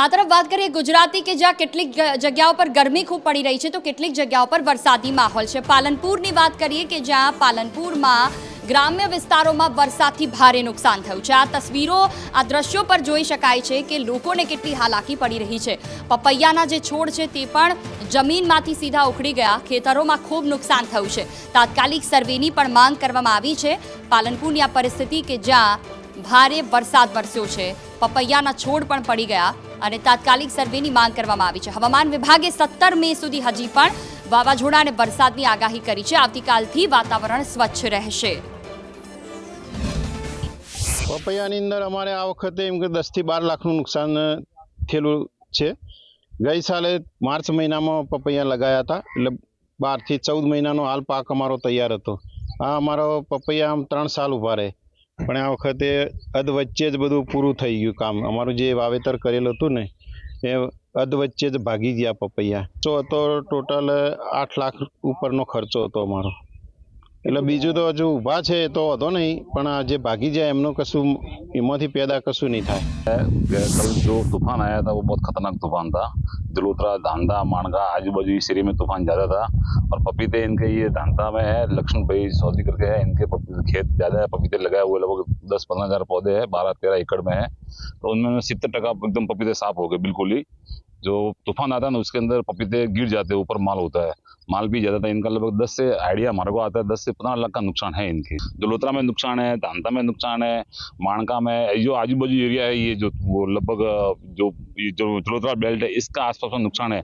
આ તરફ વાત કરીએ ગુજરાતી કે જ્યાં કેટલીક જગ્યાઓ પર ગરમી ખૂબ પડી રહી છે, તો કેટલીક જગ્યાઓ પર વરસાદી માહોલ છે. પાલનપુરની વાત કરીએ કે જ્યાં પાલનપુરમાં ગ્રામ્ય વિસ્તારોમાં વરસાદથી ભારે નુકસાન થયું છે. આ તસવીરો, આ દ્રશ્યો પર જોઈ શકાય છે કે લોકોને કેટલી હાલાકી પડી રહી છે. પપૈયાના જે છોડ છે, તે પણ જમીનમાંથી સીધા ઉખડી ગયા. ખેતરોમાં ખૂબ નુકસાન થયું છે. તાત્કાલિક સર્વેની પણ માંગ કરવામાં આવી છે. પાલનપુરની આ પરિસ્થિતિ કે જ્યાં ભારે વરસાદ વરસ્યો છે. પપૈયાના છોડ પણ પડી ગયા. અને તાત્કાલિક સર્વેની માંગ કરવામાં આવી છે. હવામાન વિભાગે સત્તર મે સુધી હજી પણ વાવાઝોડા અને વરસાદની આગાહી કરી છે. આવતીકાલથી વાતાવરણ સ્વચ્છ રહેશે. પપૈયાની અંદર અમારે આ વખતે એમ કે દસથી બાર લાખનું નુકસાન થયેલું છે. ગઈ સાલે માર્ચ મહિનામાં પપૈયા લગાયા હતા. એટલે બારથી ચૌદ મહિનાનો હાલ પાક અમારો તૈયાર હતો. આ અમારો પપૈયા આમ ત્રણ સાલ ઊભા રહે. પણ આ વખતે અધ વચ્ચે જ બધું પૂરું થઈ ગયું કામ. અમારું જે વાવેતર કરેલું હતું ને, એ અધ વચ્ચે જ ભાગી ગયા પપૈયા. તો હતો ટોટલ આઠ લાખ ઉપરનો ખર્ચો હતો અમારો. એટલે બીજું તો હજુ ઊભા છે તો વધો નહીં પણ આ જે ભાગી જાય એમનું કશું એમાંથી પેદા કશું નહીં થાય कल जो तूफान आया था वो बहुत खतरनाक तूफान था जलोत्रा धांधा माणगा आजू बाजू इस एरिया में तूफान ज्यादा था और पपीते इनके ये धांधा में है लक्ष्मण भाई सौदी करके है इनके पपी- खेत ज्यादा है पपीते लगाए हुए लगभग दस पंद्रह हजार पौधे हैं बारह तेरह एकड़ में है तो उनमें सितर टका एकदम पपीते साफ़ हो गए, बिल्कुल ही। जो तूफ़ान आता है ना, उसके अंदर पपीते गिर जाते हैं, ऊपर माल होता है। माल भी ज़्यादा था, इनका लगभग दस से, आइडिया हमारे को आता है, दस से पंद्रह लाख का नुकसान है इनके। जलोत्रा में नुकसान है धानता में नुकसान है, माणका में, जो आजू बाजू एरिया है, ये जो वो लगभग, जो जो जलोत्रा बेल्ट है, इसका आसपास में नुकसान है।